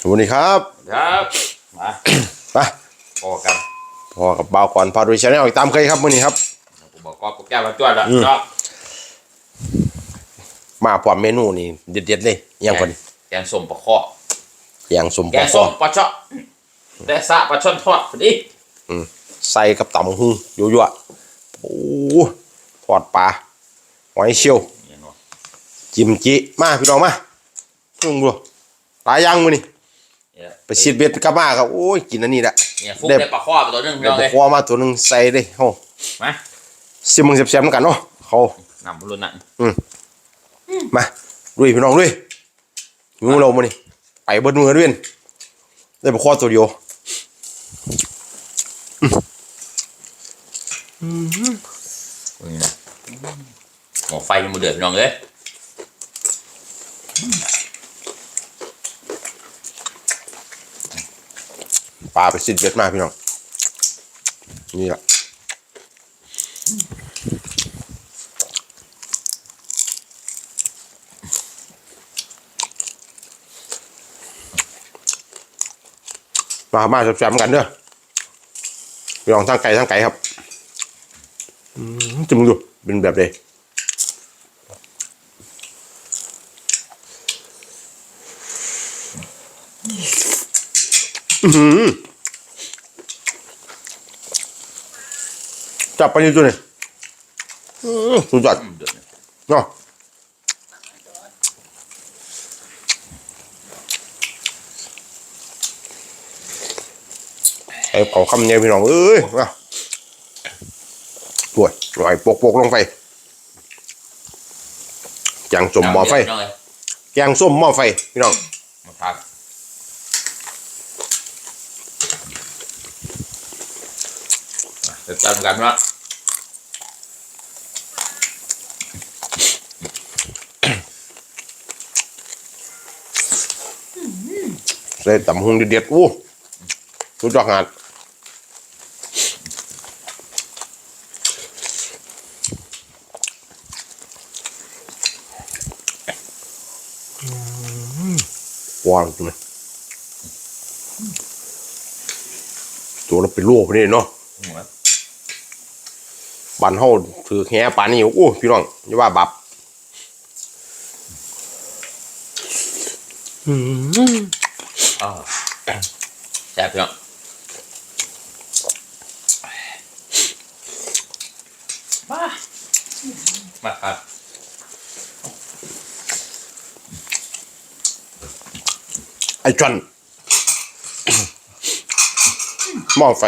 สวัสดีครับครับมาไปพอกันพอกับบ่าวก่อนพาดูชาแนลอีกตามเคยครับมื้อนี้ครับผมบอกก็ปุ๊กแก้วมาจวดแล้วอืมเนาะมาพร้อมเมนูนี่เด็ดๆเลยอยังก่อนแกงส้มปลาข้อแกงส้มแกงส้มปลาเชาะแต่สะปลาช่อนทอดพอดีใส่กับตำหุงยั่วๆโอ้ทอดปลาหอยเชียวเนี่ยเนาะจิมจิมาพี่น้องมา ลุงดูปลาย่างมื้อนี่ไปซีดเบ็ดกลับมาครับโอ้ยกินอันนี้แหละเนี่ยฟุกได้ได้ปลาข้อไปตัวหนึงเดี๋ยวเนาะบเลยกว่ามาตัวหนึงใส่เด้เฮามาซิมึงแซ่บๆนำกันเนาะเขานำรุ่นนั้นมมาลุยพี่น้องลุยงูเรามือนี้ไปเบิดมือเด้วนได้บ่คอตัวเดียวนี่นะหม้อไฟมันเดือดพี่น้องเอ้ย ปลาไปซีดเบ็ดมาพี่น้อง นี่แหละมามาแซ่บๆกันเด้อยองทั้งไก่ทั้งไก่ครับอืมจะมึงดูเป็นแบบใด จับไปนี่ตัวนี้อื้อสุดยอดอืมเดือดเนี่ยเนาะไอ้ของคำเนี่ยพี่น้องเอ้ยมาปวดลอยโปกๆลงไปแกงส้มหม้อไฟน้ำเดืดพี่น้องเอ้ยแกงส้มหม้อไฟพี่น้องมาพัก เดี๋ยวจำกันว่าใส่ตำหงเด็ดๆอู้สุดยอดงานว้าวจริงเลยตัวเราเป็นลูกนี่เนาะ หัวบันเฮาถือแหปานนี้โอ้พี่น้องอย่าว่าบับอ้าวแซ่บพี่น้องมามาครับไอ้จอนหม้อไฟ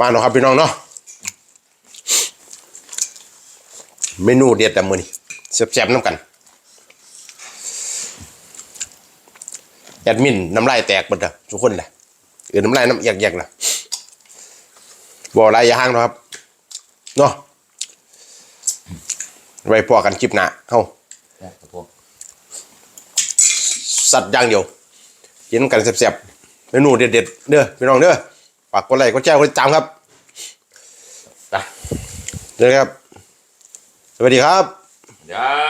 มาเนาะครับพี่น้องเนาะเมนูเด็ดแต่มือนี่แซ่บๆน้ำกันแอดมินน้ำลายแตกหมดอะทุกคนเลยเออน้ำลายน้ำแยกๆนะบ่อะไรอย่าห้างเนาะครับเนาะไว้พอกันคลิปหน้าเฮ้าสัตว์อย่างเดียวกินกันแซ่บๆเมนูเด็ดๆเด้อพี่น้องเด้อ ฝากกดไลค์กดแชร์กดติดตามครับไปเด้อครับ สวัสดีครับครับ